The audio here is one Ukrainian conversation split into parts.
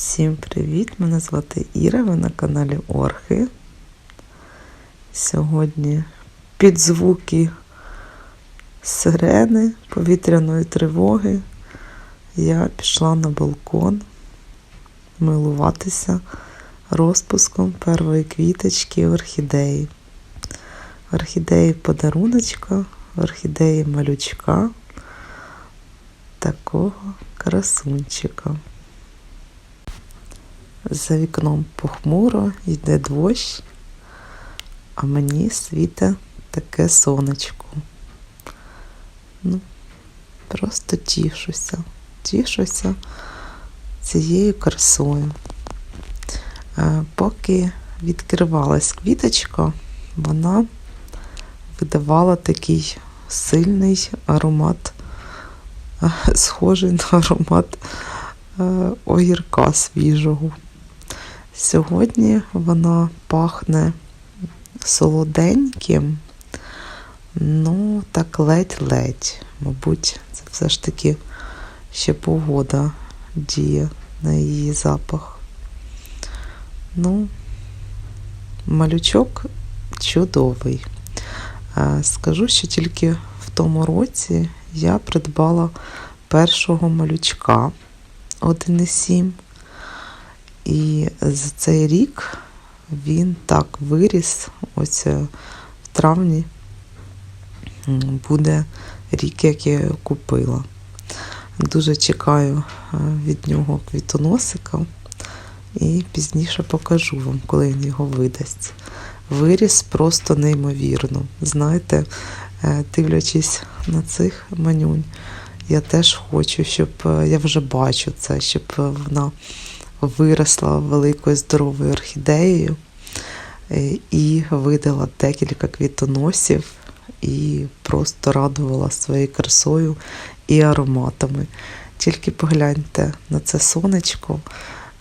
Всім привіт! Мене звати Іра, ви на каналі Орхи. Сьогодні під звуки сирени, повітряної тривоги я пішла на балкон милуватися розпуском першої квіточки орхідеї. Орхідеї подаруночка, орхідеї малючка, такого красунчика. За вікном похмуро, йде дощ, а мені світе таке сонечко. Ну, просто тішуся, тішуся цією красою. Е, Поки відкривалась квіточка, вона видавала такий сильний аромат, е, схожий на аромат е, огірка свіжого. Сьогодні вона пахне солоденьким, ну, так ледь-ледь. Мабуть, це все ж таки ще погода діє на її запах. Ну, малючок чудовий. Скажу, що тільки в тому році я придбала першого малючка 1,7. І за цей рік він так виріс. Ось е, в травні буде рік, як я його купила. Дуже чекаю е, від нього квітоносика. І пізніше покажу вам, коли він його видасть. Виріс просто неймовірно. Знаєте, е, дивлячись на цих манюнь, я теж хочу, щоб я вже бачу це, щоб вона виросла великою здоровою орхідеєю е, і видала декілька квітоносів і просто радувала своєю красою і ароматами. Тільки погляньте на це сонечко,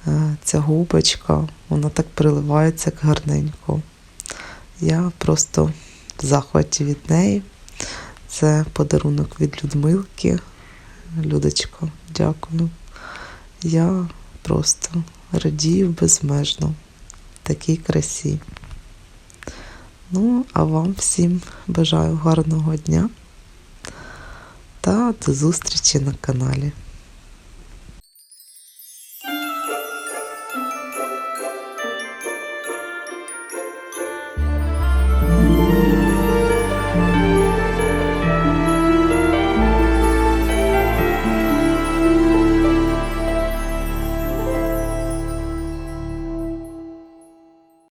е, ця губочка, вона так приливається як гарненько. Я просто в захваті від неї. Це подарунок від Людмилки. Людочко, дякую. Я просто радію безмежно такій красі. Ну, а вам всім бажаю гарного дня та до зустрічі на каналі.